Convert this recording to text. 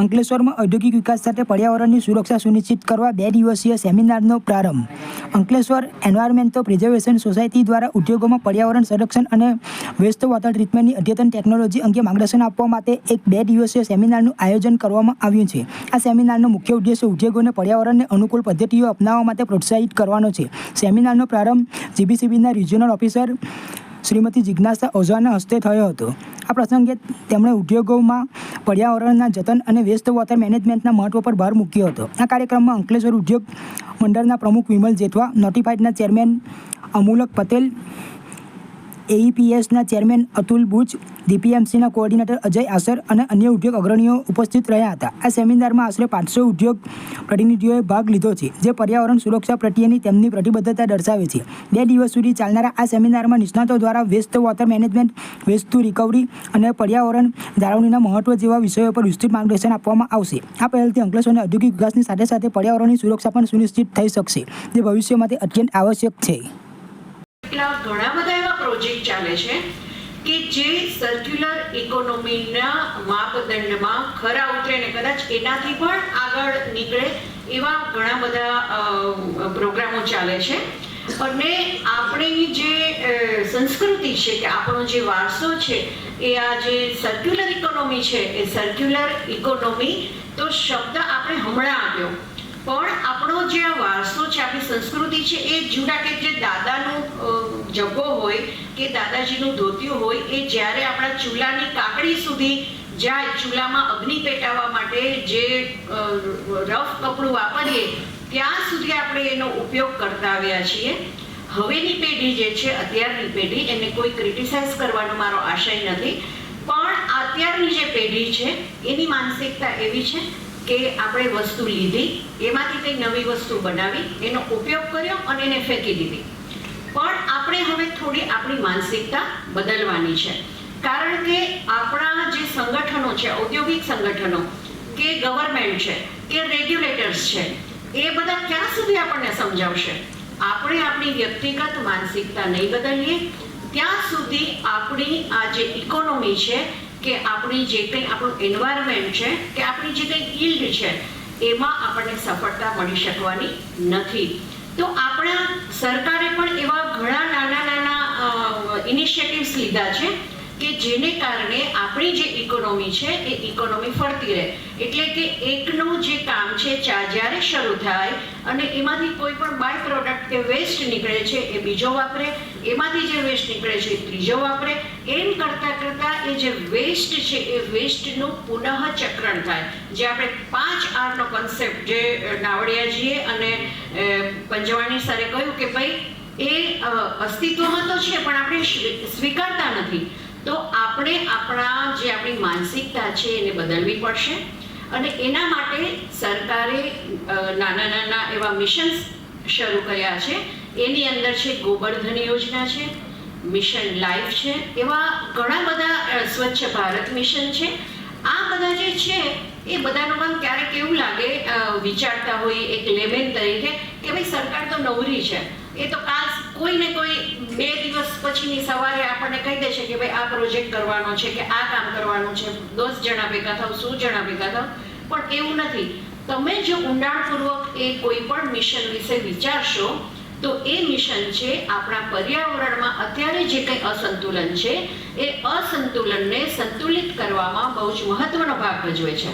અંકલેશ્વરમાં ઔદ્યોગિક વિકાસ સાથે પર્યાવરણની સુરક્ષા સુનિશ્ચિત કરવા બે દિવસીય સેમિનારનો પ્રારંભ. અંકલેશ્વર એન્વાયરમેન્ટલ પ્રિઝર્વેશન સોસાયટી દ્વારા ઉદ્યોગોમાં પર્યાવરણ સંરક્ષણ અને વેસ્ટ વોટર ટ્રીટમેન્ટની અદ્યતન ટેકનોલોજી અંગે માર્ગદર્શન આપવા માટે એક બે દિવસીય સેમિનારનું આયોજન કરવામાં આવ્યું છે. આ સેમિનારનો મુખ્ય ઉદ્દેશ્ય ઉદ્યોગોને પર્યાવરણને અનુકૂળ પદ્ધતિઓ અપનાવવા માટે પ્રોત્સાહિત કરવાનો છે. સેમિનારનો પ્રારંભ જીબીસીબીના રિજિયોનલ ઓફિસર શ્રીમતી જિજ્ઞાસા ઓઝાના હસ્તે થયો હતો. આ પ્રસંગે તેમણે ઉદ્યોગોમાં પર્યાવરણના જતન અને વેસ્ટ વોટર મેનેજમેન્ટના મહત્વ પર ભાર મૂક્યો હતો. આ કાર્યક્રમમાં અંકલેશ્વર ઉદ્યોગ મંડળના પ્રમુખ વિમલ જેઠવા નોટિફાઈડના ચેરમેન અમૂલક પટેલ એઈપીએસના ચેરમેન અતુલ બુચ ડીપીએમસીના કોઓર્ડિનેટર અજય આસર અને અન્ય ઉદ્યોગ અગ્રણીઓ ઉપસ્થિત રહ્યા હતા. આ સેમિનારમાં આશરે પાંચસો ઉદ્યોગ પ્રતિનિધિઓએ ભાગ લીધો છે, જે પર્યાવરણ સુરક્ષા પ્રત્યેની તેમની પ્રતિબદ્ધતા દર્શાવે છે. બે દિવસ સુધી ચાલનારા આ સેમિનારમાં નિષ્ણાતો દ્વારા waste water management, waste recovery અને પર્યાવરણ જાળવણીના મહત્વ જેવા વિષયો પર વિસ્તૃત માર્ગદર્શન આપવામાં આવશે. આ પહેલથી અંકલેશ્વરના ઔદ્યોગિક વિકાસની સાથે સાથે પર્યાવરણની સુરક્ષા પણ સુનિશ્ચિત થઈ શકશે, જે ભવિષ્ય માટે અત્યંત આવશ્યક છે. એટલા ઘણા બધા એવા પ્રોજેક્ટ ચાલે છે કે જે સર્ક્યુલર ઇકોનોમીના માપદંડમાં ખરા ઉતરે ને કદાચ એનાથી પણ આગળ નીકળે એવા ઘણા બધા પ્રોગ્રામો ચાલે છે. અને આપણી જે સંસ્કૃતિ છે કે આપણો જે વારસો છે એ આ જે સર્ક્યુલર ઇકોનોમી છે એ સર્ક્યુલર ઇકોનોમી તો શબ્દ આપણે હમણાં આપ્યો. પણ આપણો જે આ વારસો છે, આપણી સંસ્કૃતિ છે, એ જૂના કે જે દાદાનું જગ્ગો હોય કે દાદાજીનું ધોતિયું હોય, એ જ્યારે આપણા ચૂલાની કાકડી સુધી જાય, ચૂલામાં અગ્નિ પેટાવવા માટે જે રફ કપડું વાપરીએ, ત્યાં સુધી આપણે એનો ઉપયોગ કરતા આવ્યા છીએ. હવેની પેઢી જે છે, અત્યારની પેઢી, એને કોઈ ક્રિટિસાઇઝ કરવાનો મારો આશય નથી. પણ અત્યારની જે પેઢી છે, એની માનસિકતા એવી છે કે આપણે વસ્તુ લીધી, એમાંથી કંઈ નવી વસ્તુ બનાવી, એનો ઉપયોગ કર્યો અને એને ફેંકી દીધી. પણ આપણે હવે થોડી આપણી માનસિકતા બદલવાની છે. કારણ કે આપણા જે સંગઠનો છે, ઔદ્યોગિક સંગઠનો, કે ગવર્મેન્ટ છે, કે રેગ્યુલેટર્સ છે, એ બધા ક્યાં સુધી આપણને સમજાવશે? આપણે આપણી વ્યક્તિગત માનસિકતા નહીં બદલીએ. ત્યાં સુધી આપણી આ જે ઇકોનોમી છે, કે આપણી જે કંઈ આપણું એન્વાયરમેન્ટ છે, કે આપણી જે કંઈ ઈલ્ડ છે, એમાં આપણને સફળતા મળી શકવાની નથી. તો આપણા સરકારે પણ એવા ઘણા નાના નાના ઇનિશિયેટિવ્સ લીધા છે. કે જેને કારણે આપણી જે ઇકોનોમી છે એ ઇકોનોમી ફરતી રહે. એટલે કે એકનું જે કામ છે, ચા જ્યારે શરૂ થાય અને એમાંથી કોઈ પણ બાય પ્રોડક્ટ કે વેસ્ટ નીકળે છે, એ બીજો વાપરે. એમાંથી જે વેસ્ટ નીકળે છે, એ ત્રીજો વાપરે. એમ કરતાં કરતાં એ જે વેસ્ટ છે, એ વેસ્ટનું પુનઃ ચક્રણ થાય. જે આપણે પાંચ આરનો કન્સેપ્ટ જે નાવડિયાજીએ અને પંજવાણી સરે કહ્યું કે ભાઈ, એ અસ્તિત્વમાં તો છે, પણ આપણે સ્વીકારતા નથી. તો આપણે આપણા જે આપણી માનસિકતા છે એને બદલવી પડશે. અને એના માટે સરકારે નાના નાના એવા મિશન્સ શરૂ કર્યા છે. એની અંદર છે ગોબરધન યોજના છે, મિશન લાઈફ છે, એવા ઘણા બધા સ્વચ્છ ભારત મિશન છે. આ બધા જે છે, એ બધાનું પણ ક્યારેક એવું લાગે વિચારતા હોય એક લેમેન તરીકે કે ભાઈ સરકાર તો નવરી છે. એ તો કાલ કોઈ ને કોઈ બે દિવસ પછીની સવારે આપણને કહી દેશે કે ભાઈ આ પ્રોજેક્ટ કરવાનો છે કે આ કામ કરવાનું છે. દસ જણા ભેગા થાવ, સો જણા ભેગા થાવ. પણ એવું નથી. તમે જો ઊંડાણપૂર્વક એ કોઈ પણ મિશન વિશે વિચારશો, તો એ મિશન છે આપણા પર્યાવરણમાં અત્યારે જે કંઈ અસંતુલન છે, એ અસંતુલનને સંતુલિત કરવામાં બહુ જ મહત્વનો ભાગ ભજવે છે.